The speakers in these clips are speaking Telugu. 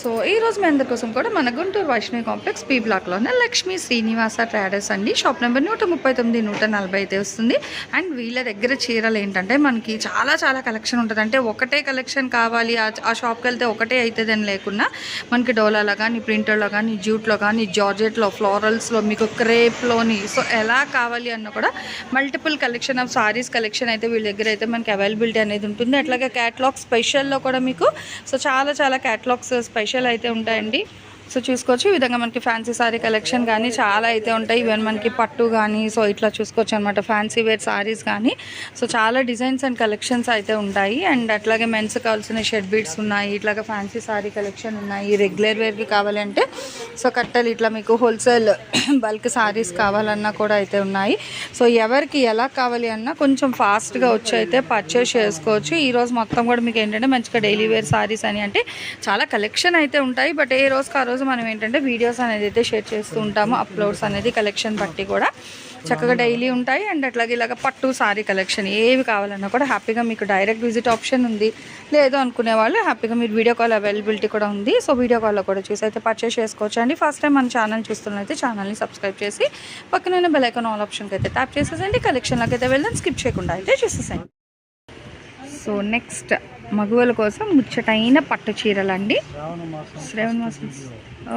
సో ఈ రోజు మీ అందరి కోసం కూడా మన గుంటూరు వైష్ణవి కాంప్లెక్స్ పీ బ్లాక్లోనే లక్ష్మీ శ్రీనివాస ట్రేడర్స్ అండి. షాప్ నెంబర్ నూట ముప్పై తొమ్మిది నూట నలభై అయితే వస్తుంది. అండ్ వీళ్ళ దగ్గర చీరలు ఏంటంటే మనకి చాలా చాలా కలెక్షన్ ఉంటుంది. అంటే ఒకటే కలెక్షన్ కావాలి ఆ షాప్కి వెళ్తే ఒకటే అవుతుంది అని లేకుండా మనకి డోలాలో కానీ ప్రింటర్లో కానీ జ్యూట్లో కానీ జార్జెట్లో ఫ్లోరల్స్లో మీకు క్రేప్లోని సో ఎలా కావాలి అన్న కూడా multiple collection of saris collection అయితే వీళ్ళ దగ్గర అయితే మనకి అవైలబిలిటీ అనేది ఉంటుంది. అట్లాగే క్యాటలాగ్ స్పెషల్లో కూడా మీకు సో చాలా చాలా క్యాటలాగ్స్ స్పెషల్ అయితే ఉంటాయండి. సో చూసుకోవచ్చు. ఈ విధంగా మనకి ఫ్యాన్సీ సారీ కలెక్షన్ కానీ చాలా అయితే ఉంటాయి. ఈవెన్ మనకి పట్టు కానీ సో ఇట్లా చూసుకోవచ్చు అనమాట ఫ్యాన్సీ వేర్ సారీస్ కానీ సో చాలా డిజైన్స్ అండ్ కలెక్షన్స్ అయితే ఉంటాయి. అండ్ అట్లాగే మెన్స్ కావాల్సిన షెడ్ బీడ్స్ ఉన్నాయి. ఇట్లాగే ఫ్యాన్సీ సారీ కలెక్షన్ ఉన్నాయి. రెగ్యులర్ వేర్కి కావాలంటే సో కట్టలు ఇట్లా మీకు హోల్సేల్ బల్క్ సారీస్ కావాలన్నా కూడా అయితే ఉన్నాయి. సో ఎవరికి ఎలా కావాలి అన్నా కొంచెం ఫాస్ట్గా వచ్చి అయితే పర్చేస్ చేసుకోవచ్చు. ఈ రోజు మొత్తం కూడా మీకు ఏంటంటే మంచిగా డైలీ వేర్ సారీస్ అని అంటే చాలా కలెక్షన్ అయితే ఉంటాయి. బట్ ఏ రోజుకి ఆ రోజు మనం ఏంటంటే వీడియోస్ అనేది అయితే షేర్ చేస్తూ ఉంటాము అప్లోడ్స్ అనేది కలెక్షన్ బట్టి కూడా. చక్కగా డైలీ ఉంటాయి అండ్ అట్లాగే ఇలాగ పట్టు సారీ కలెక్షన్ ఏవి కావాలన్నా కూడా హ్యాపీగా మీకు డైరెక్ట్ విజిట్ ఆప్షన్ ఉంది. లేదు అనుకునే వాళ్ళు హ్యాపీగా మీరు వీడియో కాల్ అవైలబిలిటీ కూడా ఉంది. సో వీడియో కాల్లో కూడా చూసి అయితే పర్చేస్ చేసుకోవచ్చు అండి. ఫస్ట్ టైం మన ఛానల్ చూస్తున్నైతే ఛానల్ని సబ్స్క్రైబ్ చేసి పక్కన బెల్ ఐకాన్ ఆల్ ఆప్షన్కి అయితే ట్యాప్ చేసేసండి కలెక్షన్లోకి అయితే వెళ్దాం స్కిప్ చేయకుండా అయితే చూసేసండి సో నెక్స్ట్ మగువల కోసం ముచ్చటైన పట్టు చీరలు అండి శ్రావణ మాసం.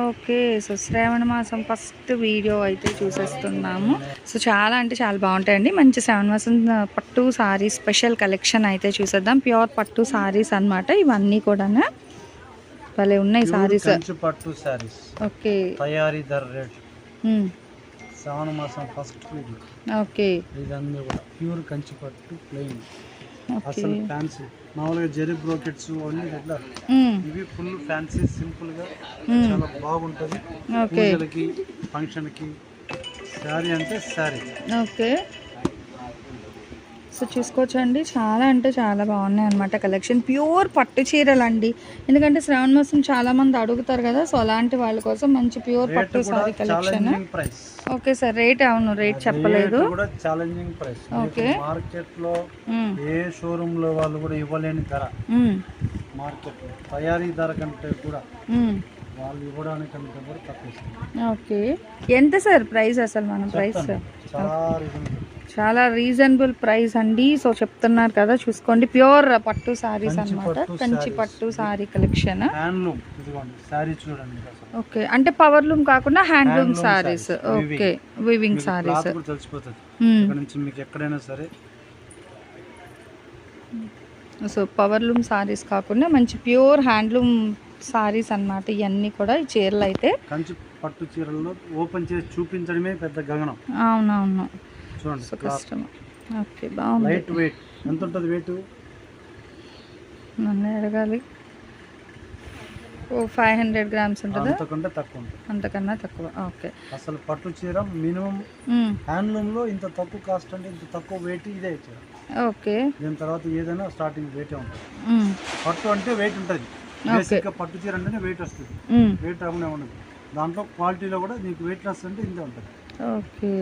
ఓకే సో శ్రావణ మాసం ఫస్ట్ వీడియో అయితే చూసేస్తున్నాము. సో చాలా అంటే చాలా బాగుంటాయండి. మంచి శ్రావణ మాసం పట్టు సారీ స్పెషల్ కలెక్షన్ అయితే చూసేద్దాం. ప్యూర్ పట్టు సారీస్ అన్నమాట ఇవన్నీ కూడా భలే ఉన్నాయి సారీస్. పట్టు శారీస్ ఓకే. తయారీ ధర రేట్. శ్రావణ మాసం ఫస్ట్ వీడియో. ఓకే. కూడా ప్యూర్ కంచి పట్టు ప్లెయిన్. అసలు ఫ్యాన్సీ మామూలుగా జెరీ బ్రోకెట్స్ అన్ని ఇట్లా. ఇవి ఫుల్ ఫ్యాన్సీ సింపుల్గా చాలా బాగుంటది. పూజలకి ఫంక్షన్కి శారీ అంటే శారీ. ఓకే. సో చూసుకోవచ్చండి. చాలా అంటే చాలా బాగున్నాయి అనమాట కలెక్షన్. ప్యూర్ పట్టు చీరలు అండి ఎందుకంటే శ్రావణ మాసం చాలా మంది అడుగుతారు కదా సో అలాంటి వాళ్ళ కోసం మంచి ప్యూర్ పట్టు sari collection. Okay sir rate అవును రేట్ చెప్పలేదు. కూడా ఛాలెంజింగ్ ప్రైస్ ఓకే. మార్కెట్లో ఏ షోరూమ్లో వాళ్ళు కూడా ఇవ్వలేని ధర. మార్కెట్లో తయారీ ధర కంటే కూడా తక్కువ. ఓకే. ఎంత సార్ ప్రైస్ అసలు మన ప్రైస్. చాలా చాలా రీజనబుల్ ప్రైస్ అండి. సో చెప్తున్నారు కదా చూసుకోండి. ప్యూర్ పట్టు సారీస్ పట్టు కంచి. పట్టు సారీ కలెక్షన్ ఓకే అంటే పవర్లూమ్ కాకుండా handloom saris okay weaving saris ఎక్కడైనా సరే. సో పవర్లూమ్ సారీస్ కాకుండా మంచి ప్యూర్ హ్యాండ్లూమ్ సారీస్ అన్నమాట ఇవన్నీ కూడా ఈ చీరలు అయితే. కంచి పట్టు చీరల్లో ఓపెన్ చేసి చూపించడమే పెద్ద గగనం. అవునవును. చూడండి. సో ఓకే బాగుంది. లైట్ వెయిట్ ఎంత ఉంటుంది వెయిట్ నన్ను అడగాలి. ఓ ఫైవ్ హండ్రెడ్ గ్రామ్స్ ఉంటుందా? అంతకంటే తక్కువ ఉంటుంది. అంతకన్నా తక్కువ. ఓకే అసలు పట్టు చీర మినిమం మ్మ్. హ్యాండ్లూమ్లో ఇంత తక్కువ కాస్ట్ అంటే ఇంత తక్కువ వెయిట్ ఇదే చీర. ఓకే దీని తర్వాత ఏదైనా స్టార్టింగ్ వెయిటే ఉంటుంది. పట్టు అంటే వెయిట్ ఉంటుంది. బేసిక్గా పట్టు చీర అంటేనే వెయిట్ వస్తుంది. వెయిట్ రాకుండా ఉండదు. దాంట్లో క్వాలిటీలో కూడా నీకు వెయిట్ లెస్ అంటే ఇంతే ఉంటుంది. ఓకే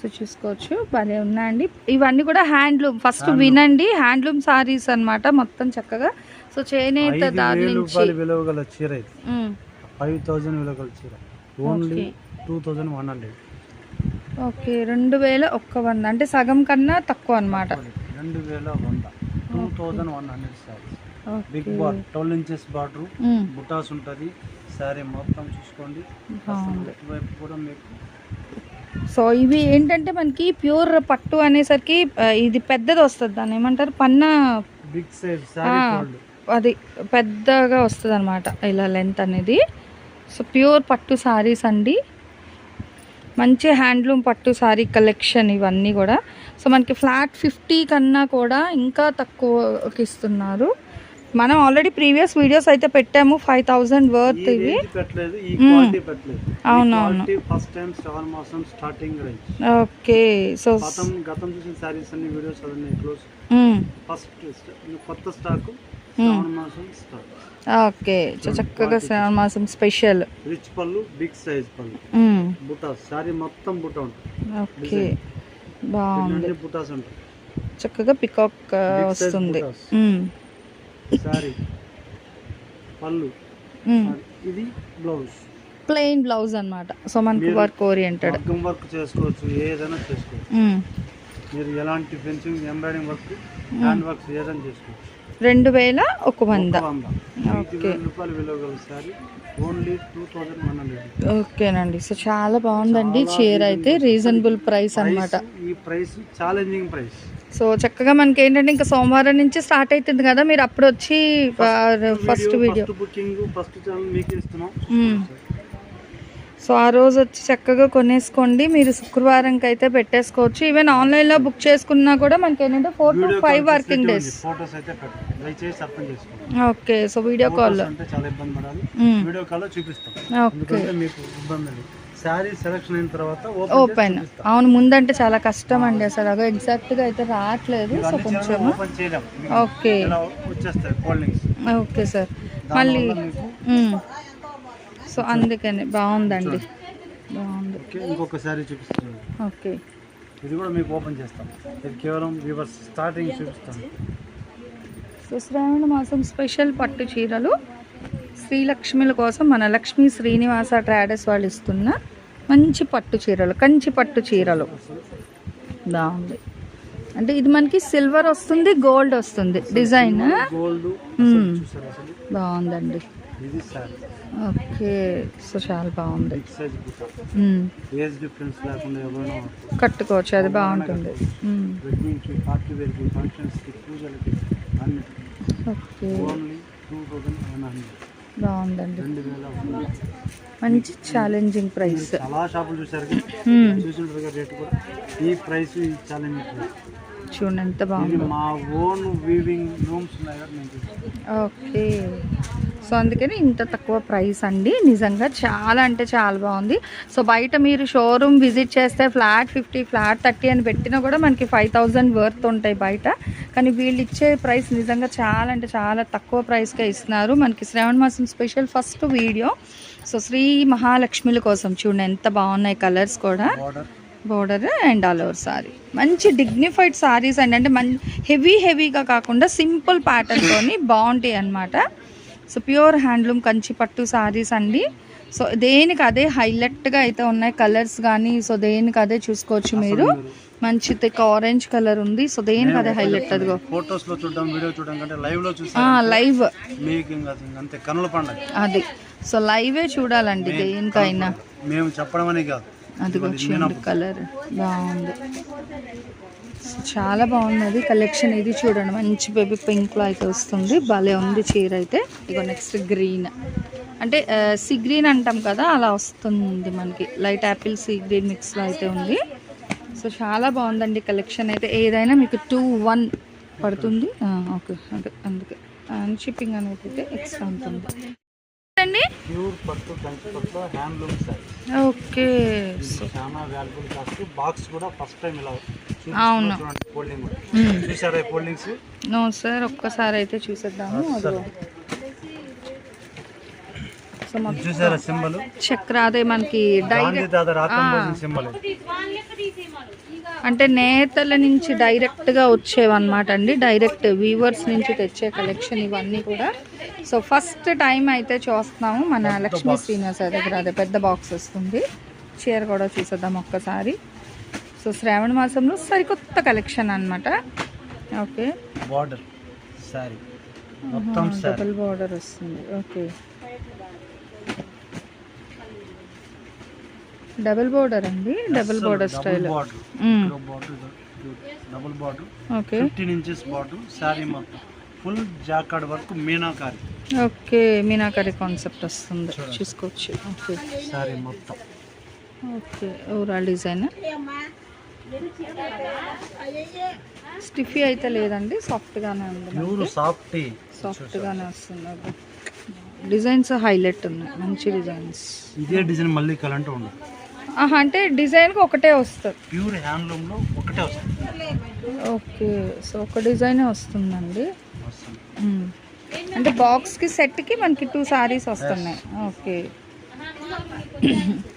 సో చూసుకోవచ్చు. భలే ఉన్నాయండి. ఇవన్నీ కూడా హ్యాండ్లూమ్. ఫస్ట్. వినండి. హ్యాండ్లూమ్ సారీస్ అన్నమాట మొత్తం చక్కగా. సో చేనేత దాని నుంచి రూపాయలు విలువ గల చీర ఇది. ఫైవ్ థౌజండ్ విలువ గల చీర. Only. Two thousand one hundred okay. రెండు వేల ఒక్క వంద. అంటే సగం కన్నా తక్కువ అన్నమాట. రెండు వేల వంద. Two thousand one hundred saris big border twelve inches border. బుటాస్ ఉంటుంది. శారీ మొత్తం చూసుకోండి. ఇటువైపు కూడా మీకు సో ఇవి ఏంటంటే మనకి ప్యూర్ పట్టు అనేసరికి ఇది పెద్దది వస్తుంది దాన్ని. ఏమంటారు? పన్న శారీ అది పెద్దగా వస్తుంది అనమాట ఇలా లెంత్ అనేది. సో ప్యూర్ పట్టు సారీస్ అండి. మంచి హ్యాండ్లూమ్ పట్టు సారీ కలెక్షన్ ఇవన్నీ కూడా. సో మనకి ఫ్లాట్ ఫిఫ్టీ కన్నా కూడా ఇంకా తక్కువకి ఇస్తున్నారు. మనం ఆల్రెడీ ప్రీవియస్ వీడియోస్ అయితే పెట్టాము ఫైవ్ థౌజండ్ ఈ వర్త్ ఇవి అవునవును. ఫస్ట్ టైం శ్రావణ మాసం స్టార్టింగ్ ఓకే సో గతం గతం చూసిన శారీస్ అన్ని వీడియోస్ అన్నీ క్లోజ్ ఫస్ట్ కొత్త స్టాక్ శ్రావణ మాసం స్టాక్ ఓకే చక్కగా శ్రావణ మాసం స్పెషల్ రిచ్ పళ్ళు బిగ్ సైజ్ పళ్ళు. బుటాస్ శారీ మొత్తం బుటా ఉంటుంది. ఓకే బాగుంది. బుటాస్ ఉంటాయి. చక్కగా పికాక్ వస్తుంది. శారీ పళ్ళు. ఇది బ్లౌజ్. ప్లెయిన్ బ్లౌజ్ అన్నమాట. సో మనకి వర్క్ ఓరియంటెడ్. వర్క్ చేసుకోవచ్చు ఏదైనా చేసుకోవచ్చు. మీరు ఎలాంటి fencing embroiding work hand works ఏదైనా చేసుకోవచ్చు. రెండు వేల ఒక వంద. ఓకేనండి. సో చాలా బాగుందండి. చీర అయితే రీజనబుల్ ప్రైస్ అన్నమాట. ఈ ప్రైస్ ఛాలెంజింగ్ ప్రైస్. సో చక్కగా మనకి ఏంటంటే ఇంకా సోమవారం నుంచి స్టార్ట్ అవుతుంది కదా మీరు అప్పుడు వచ్చి ఫస్ట్ వీడియో. సో ఆ రోజు వచ్చి చక్కగా కొనేసుకోండి. మీరు శుక్రవారంకి అయితే పెట్టేసుకోవచ్చు. ఈవెన్ ఆన్లైన్లో బుక్ చేసుకున్నా కూడా మనకి ఏంటంటే four to five working days. Okay so video call. Okay. Sari selection అయిన తర్వాత ఓపెన్ అవును ముందంటే చాలా కష్టం అండి అసలు అగో ఎగ్జాక్ట్గా అయితే రావట్లేదు సో కొంచెం ఓపెన్ చేయలేం ఓకే ఓకే సార్ మళ్ళీ. సో అందుకని బాగుందండి. బాగుంది. ఓకే ఇంకొక శారీ చూపిస్తాను. ఓకే ఇది కూడా మీకు ఓపెన్ చేస్తాం. ఇది కేవలం వ్యూవర్స్ స్టార్టింగ్ సో శ్రావణ మాసం స్పెషల్ పట్టు చీరలు. శ్రీలక్ష్మిల కోసం మన లక్ష్మీ శ్రీనివాస ట్రాడర్స్ వాళ్ళు ఇస్తున్న మంచి పట్టు చీరలు కంచి పట్టు చీరలు. బాగుంది. అంటే ఇది మనకి సిల్వర్ వస్తుంది గోల్డ్ వస్తుంది. డిజైన్ బాగుందండి. ఓకే సో చాలా బాగుంది. కట్టుకోవచ్చు అది బాగుంటుంది. ఓకే. బాగుందండి. మంచి ఛాలెంజింగ్ ప్రైస్ చాలా షాపులు చూసారు రేట్ కూడా? ఈ ప్రైస్ చూడండి ఎంత బాగుందో. మా ఓన్ వీవింగ్ రూమ్స్ ఉన్నాయి. ఓకే. సో అందుకని ఇంత తక్కువ ప్రైస్ అండి. నిజంగా చాలా అంటే చాలా బాగుంది. సో బయట మీరు షోరూమ్ విజిట్ చేస్తే ఫ్లాట్ ఫిఫ్టీ ఫ్లాట్ థర్టీ అని పెట్టినా కూడా మనకి ఫైవ్ థౌజండ్ వర్త్ ఉంటాయి బయట. కానీ వీళ్ళు ఇచ్చే ప్రైస్ నిజంగా చాలా అంటే చాలా తక్కువ ప్రైస్కే ఇస్తున్నారు. మనకి శ్రావణ మాసం special first video. So Shri మహాలక్ష్మిల కోసం చూడండి ఎంత బాగున్నాయి కలర్స్ కూడా. Border and all over sari మంచి డిగ్నిఫైడ్ సారీస్ అండి. అంటే మన్ హెవీ హెవీగా కాకుండా సింపుల్ ప్యాటర్న్తోని బాగుంటాయి అన్నమాట. సో ప్యూర్ హ్యాండ్లూమ్ కంచి పట్టు సారీస్ అండి. సో దేనికి అదే హైలైట్గా అయితే ఉన్నాయి కలర్స్ కానీ సో దేనికి అదే చూసుకోవచ్చు మీరు. మంచి థిక్ ఆరెంజ్ కలర్ ఉంది సో దేనికి అదే హైలైట్ అదిగో. ఫొటోస్లో చూడడం వీడియో చూడడం కంటే లైవ్లో చూసి లైవ్ మీకు ఇంకా అంతే కనుల పండగ. అది. సో లైవే చూడాలండి దేనికైనా. మేము చెప్పడం అనే కాదు. అదిగో కలర్ బాగుంది. చాలా బాగున్నది. కలెక్షన్ ఇది చూడండి. మంచి బేబీ పింక్లో అయితే వస్తుంది. భలే ఉంది చీర అయితే. ఇగో నెక్స్ట్ గ్రీన్. అంటే సీ గ్రీన్ అంటాం కదా అలా వస్తుంది మనకి. లైట్ యాపిల్ సీ గ్రీన్ మిక్స్లో అయితే ఉంది. సో చాలా బాగుందండి కలెక్షన్ అయితే. ఏదైనా మీకు టూ వన్ పడుతుంది. ఓకే. అంటే అందుకే. అండ్ షిప్పింగ్ అనేది అయితే ఎక్స్ట్రా ఉంటుంది. అండి ప్యూర్ పట్టు హ్యాండ్లూమ్ ఓకే. సో చాలా వాల్యుబుల్ కాస్ట్ బాక్స్ కూడా ఫస్ట్ టైం ఇలా అవును. ఫోల్డింగ్. చూసారా ఫోల్డింగ్స్ నో సార్ ఒక్కసారి అయితే చూసేద్దాము. చూసారా సింబల్? చక్ర అదే మనకి డైరెక్ట్ అంటే నేతల నుంచి డైరెక్ట్గా వచ్చేవన్నమాట అండి. డైరెక్ట్ వీవర్స్ నుంచి తెచ్చే కలెక్షన్ ఇవన్నీ కూడా. సో ఫస్ట్ టైం అయితే చూస్తున్నాము. మన లక్ష్మీ శ్రీనివాస దగ్గర అదే పెద్ద బాక్స్ వస్తుంది. చీర కూడా చూసేద్దాం ఒక్కసారి. సో శ్రావణ మాసంలో సరికొత్త కలెక్షన్ అన్నమాట. ఓకే బార్డర్ సారీ మొత్తం డబుల్ బార్డర్ వస్తుంది. ఓకే డబుల్ బార్డర్ అండి? Double border style. Double border okay. Fifteen inches border sari మొత్తం. Full jacquard work meenakari okay meenakari concept వస్తుంది. చూసుకోవచ్చు. ఓకే. శారీ మొత్తం. ఓకే ఓవరాల్ డిజైన్ స్టిఫీ అయితే లేదండి సాఫ్ట్గానే ఉంది ప్యూర్ సాఫ్టీ సాఫ్ట్గానే వస్తుంది అది. డిజైన్స్ హైలైట్ ఉన్నాయి. మంచి డిజైన్స్ ఇదే డిజైన్ మళ్ళీ కలంటే ఉండదు. అంటే డిజైన్కి ఒకటే వస్తుంది. ప్యూర్ హ్యాండ్లూమ్లో ఒకటే వస్తుంది. ఓకే సో ఒక డిజైనే వస్తుందండి. అంటే బాక్స్కి సెట్కి మనకి టూ సారీస్ వస్తున్నాయి. ఓకే.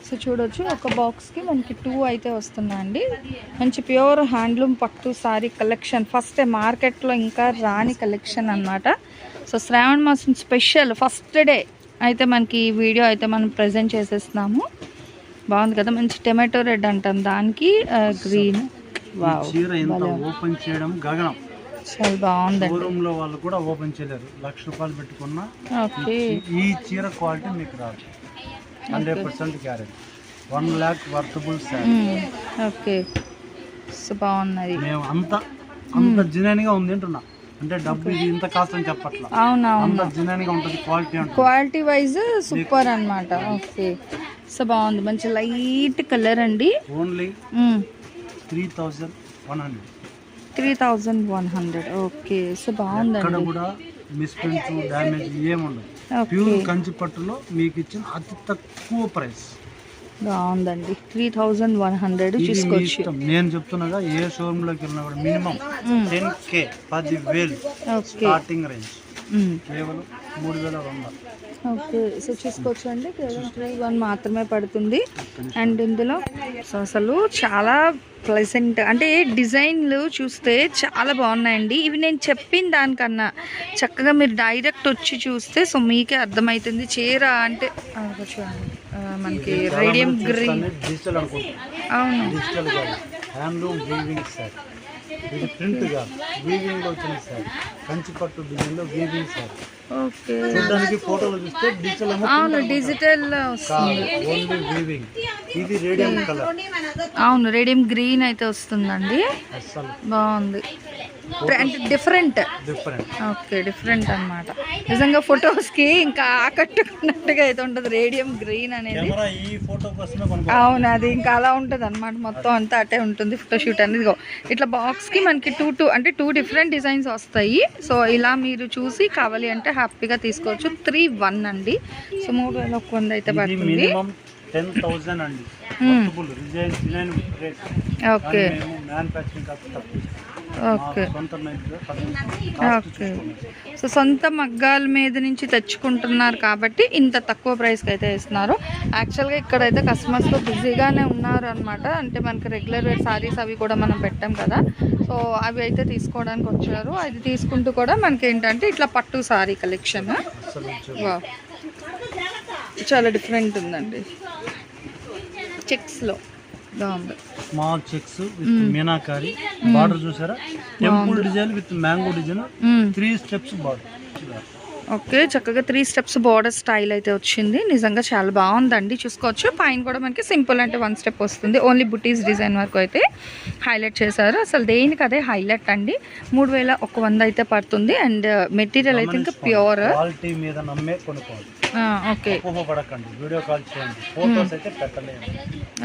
సో చూడొచ్చు ఒక బాక్స్కి మనకి టూ అయితే వస్తున్నాయండి. మంచి ప్యూర్ హ్యాండ్లూమ్ పట్టు సారీ కలెక్షన్. ఫస్ట్ మార్కెట్లో ఇంకా రాని కలెక్షన్ అన్నమాట. సో శ్రావణ మాసం స్పెషల్ ఫస్ట్ డే అయితే మనకి ఈ వీడియో అయితే మనం ప్రజెంట్ చేసేస్తున్నాము. బాగుంది కదా మంచి టమాటో రెడ్ అంటాం. దానికి గ్రీన్ వావ్ చీర ఎంత ఓపెన్ చేయడం గగనం. చాలా లో వాళ్ళు కూడా ఓపెన్ చేయలేరు. లక్ష రూపాయలు పెట్టుకున్నా ఈ చీర క్వాలిటీ మీకు రాదు. Hundred percent carat one lakh worthable. Okay. So బాగున్నది. మేము అంత ఉంది అంటున్నా. అంటే డబ్బు ఇది ఇంత కాస్ట్ అని చెప్పట్లా. అవునవును. అంత జినైన్గా ఉంటుంది క్వాలిటీ క్వాలిటీ వైజ్ సూపర్ అన్నమాట. ఓకే. సో బాగుంది. మంచి లైట్ కలర్ అండి. Only three thousand one hundred. Three thousand one hundred. Okay so బాగుందండి. కూడా మిస్ప్రింట్స్ డ్యామేజ్ ఏముండదు ప్యూర్ కంచి పట్టులో మీకు ఇచ్చిన అతి తక్కువ ప్రైస్. బాగుందండి. త్రీ థౌజండ్ వన్ హండ్రెడ్ చూసుకోవచ్చు. నేను చెప్తున్నాగా ఏ షోరూమ్లోకి వెళ్ళినా కూడా మినిమం టెన్ కే పది వేలు స్టార్టింగ్ రేంజ్ కేవలం మూడు వేల రెండు ఓకే సో చూసుకోవచ్చు అండి కేవలం త్రీ వన్ మాత్రమే పడుతుంది. అండ్ ఇందులో సో అసలు చాలా ప్లెజెంట్ అంటే డిజైన్లు చూస్తే చాలా బాగున్నాయండి. ఇవి నేను చెప్పిన దానికన్నా చక్కగా మీరు డైరెక్ట్ వచ్చి చూస్తే సో మీకే అర్థమవుతుంది చీర అంటే మనకి రేడియం గ్రీన్ అవును. డిజిటల్ కాదు. హ్యాండ్లూమ్ వీవింగ్ సారీ ఇది ప్రింట్గా వీవింగ్లో వచ్చింది సార్. కంచిపట్టు డిజైన్లో వీవింగ్ సార్. ఓకే. చూడడానికి ఫోటోలు చూస్తే డిజిటల్ అవును డిజిటల్ వస్తుంది. ఇది రేడియం కలర్ అవును రేడియం గ్రీన్ అయితే వస్తుందండి. బాగుంది. అంటే డిఫరెంట్ డిఫరెంట్ ఓకే డిఫరెంట్ అన్నమాట. నిజంగా ఫొటోస్కి ఇంకా ఆకట్టుకున్నట్టుగా అయితే ఉంటుంది రేడియం గ్రీన్ అనేది. అవును అది ఇంకా అలా ఉంటుంది అనమాట మొత్తం అంతా అటే ఉంటుంది ఫోటోషూట్ అనేది. ఇట్లా బాక్స్కి మనకి టూ టూ అంటే టూ డిఫరెంట్ డిజైన్స్ వస్తాయి. సో ఇలా మీరు చూసి కావాలి అంటే హ్యాపీగా తీసుకోవచ్చు. త్రీ వన్ అండి. సో మూడు వేల ఒక వంద అయితే పడుతుంది. ఓకే. ఓకే. ఓకే. సో సొంత మగ్గాల మీద నుంచి తెచ్చుకుంటున్నారు కాబట్టి ఇంత తక్కువ ప్రైస్కి అయితే ఇస్తున్నారు యాక్చువల్గా ఇక్కడైతే కస్టమర్స్ బిజీగానే ఉన్నారు అనమాట అంటే మనకి రెగ్యులర్ వేర్ సారీస్ అవి కూడా మనం పెట్టాం కదా. సో అవి అయితే తీసుకోవడానికి వచ్చారు. అది తీసుకుంటూ కూడా మనకి ఏంటంటే ఇట్లా పట్టు సారీ కలెక్షన్. చాలా డిఫరెంట్ ఉందండి. చెక్స్లో. బాగుంది. Small checks with meenakari border చూసారా? Temple design with mango design. Three steps border okay చక్కగా త్రీ స్టెప్స్ బార్డర్ స్టైల్ అయితే వచ్చింది. నిజంగా చాలా బాగుందండి. చూసుకోవచ్చు. పైన కూడా మనకి సింపుల్ అంటే వన్ స్టెప్ వస్తుంది. ఓన్లీ బుటీస్ డిజైన్ వరకు అయితే హైలైట్ చేశారు. అసలు దేనికి అదే హైలైట్ అండి? మూడు వేల ఒక వంద అయితే పడుతుంది. అండ్ మెటీరియల్ అయితే ఇంకా ప్యూర్ ఓకే. పడకండి వీడియో కాల్ చేయండి. ఫోటోస్ అయితే పెట్టలేము.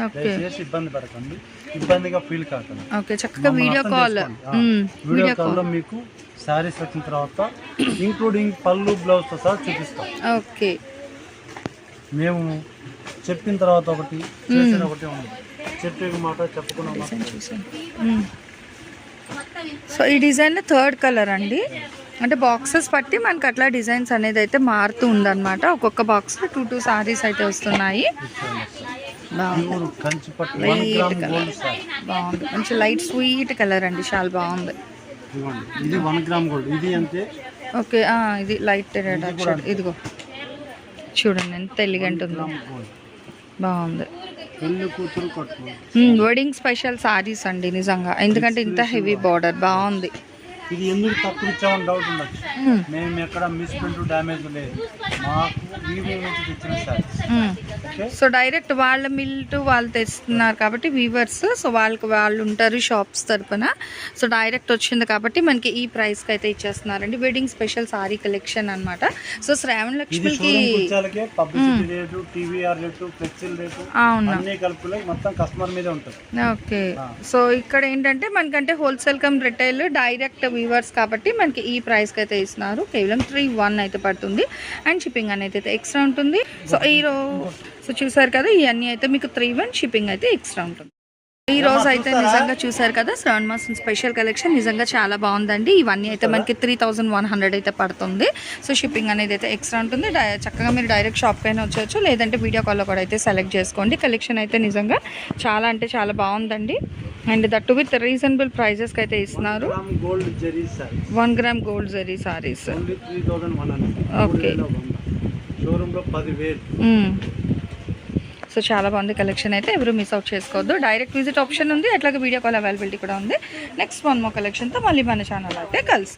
ఓకే. దయచేసి ఇబ్బంది పడకండి. ఇబ్బందిగా ఫీల్ కాకండి. ఓకే చక్కగా వీడియో కాల్. వీడియో కాల్లో మీకు శారీస్ వచ్చిన తర్వాత ఇంక్లూడింగ్ పళ్ళు బ్లౌజ్తో సహా చూపిస్తాం. ఓకే. మేము చెప్పిన తర్వాత ఒకటి చేసిన ఒకటి ఉంది. చెప్పే మాట చెప్పుకున్న. సో ఈ డిజైన్ థర్డ్ కలర్ అండి. అంటే బాక్సెస్ బట్టి మనకి అట్లా డిజైన్స్ అనేది అయితే మారుతూ ఉందన్నమాట. ఒక్కొక్క బాక్స్ టూ టూ సారీస్ అయితే వస్తున్నాయి. బాగుంది. బాగుంది. మంచి లైట్ స్వీట్ కలర్ అండి చాలా బాగుంది. ఇదిగోండి. ఇది వన్ గ్రామ్ గోల్డ్ ఇది అంతే? ఓకే ఇది లైట్ ఇదిగో. చూడండి ఎంత ఎలిగెంట్ ఉందో. బాగుంది. వెడ్డింగ్ స్పెషల్ సారీస్ అండి నిజంగా. ఎందుకంటే ఇంత హెవీ బార్డర్ బాగుంది. ఇది ఎందుకు తక్కువ ఇచ్చామని డౌట్ ఉండొచ్చు. మ్మ్. ఎక్కడ మిస్ప్రింట్ డ్యామేజ్ లేదు. మాకు వీవీ నుంచి తెచ్చిన సారీ. మ్మ్. ఓకే సో డైరెక్ట్ వాళ్ళ మిల్ టు వాళ్ళు తెస్తున్నారు కాబట్టి వీవర్స్ సో వాళ్ళకి వాళ్ళు ఉంటారు షాప్స్ తరపున. సో డైరెక్ట్ వచ్చింది కాబట్టి మనకి ఈ ప్రైస్కి అయితే ఇచ్చేస్తున్నారండి. వెడ్డింగ్ స్పెషల్ సారీ కలెక్షన్ అన్నమాట. సో శ్రావణ లక్ష్మికి షోరూమ్ వచ్చాలకే పబ్లిసిటీ రేటు టీవీఆర్ రేటు ఫ్లెక్సీల్ రేటు అవును. అన్ని కలుపులే మొత్తం కస్టమర్ మీదే ఉంటుంది. ఓకే. సో ఇక్కడ ఏంటంటే మనకంటే wholesale cum retail direct weavers కాబట్టి మనకి ఈ ప్రైస్కి అయితే ఇస్తున్నారు. కేవలం త్రీ వన్ అయితే పడుతుంది. అండ్ షిప్పింగ్ అనేది అయితే ఎక్స్ట్రా ఉంటుంది. సో ఈ సో చూసారు కదా ఇవన్నీ అయితే మీకు త్రీ వన్ షిప్పింగ్ అయితే ఎక్స్ట్రా ఉంటుంది. ఈ రోజు అయితే నిజంగా చూసారు కదా శ్రావణ మాసం స్పెషల్ కలెక్షన్. నిజంగా చాలా బాగుందండి. ఇవన్నీ అయితే మనకి త్రీ థౌజండ్ వన్ హండ్రెడ్ అయితే పడుతుంది. సో షిప్పింగ్ అనేది అయితే ఎక్స్ట్రా ఉంటుంది. చక్కగా మీరు డైరెక్ట్ షాప్ అయినా వచ్చవచ్చు లేదంటే వీడియో కాల్లో కూడా అయితే సెలెక్ట్ చేసుకోండి. కలెక్షన్ అయితే నిజంగా చాలా అంటే చాలా బాగుందండి. అండ్ దట్టు విత్ రీజనబుల్ ప్రైజెస్కి అయితే ఇస్తున్నారు. One gram gold zari saris. షోరూంలో పదివేలు. సో చాలా బాగుంది కలెక్షన్ అయితే. ఎవరు మిస్ అవుట్ చేసుకోవద్దు. డైరెక్ట్ విజిట్ ఆప్షన్ ఉంది. అట్లాగే వీడియో కాల్ అవైలబిలిటీ కూడా ఉంది. నెక్స్ట్ వన్ మో కలెక్షన్తో మళ్ళీ మన ఛానల్ అయితే కలుసు